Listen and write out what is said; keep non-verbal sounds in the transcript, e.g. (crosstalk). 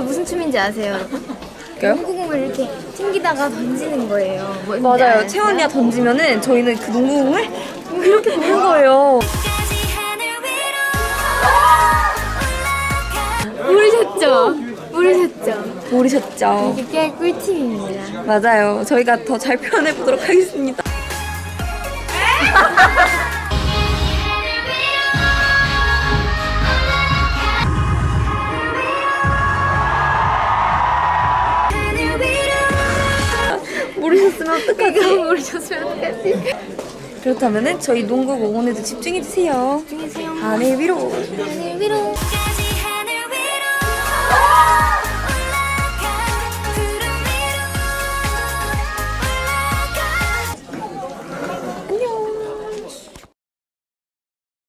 이게 무슨 춤인지 아세요? 농구공을 이렇게 튕기다가 던지는 거예요. 뭔지 맞아요. 채원이가 던지면은 저희는 그 농구공을 이렇게 보는 거예요. 모르셨죠? 모르셨죠? 모르셨죠? 이게 꽤 꿀팁입니다. 맞아요. 저희가 더 잘 표현해 보도록 하겠습니다. (laughs) 모르셨으면 어떡하죠? 모르셨으면 어떡하지? 그렇다면은 저희 농구 응원에도 집중해 주세요. 안녕히 계세요. 하늘 위로. 하늘 위로.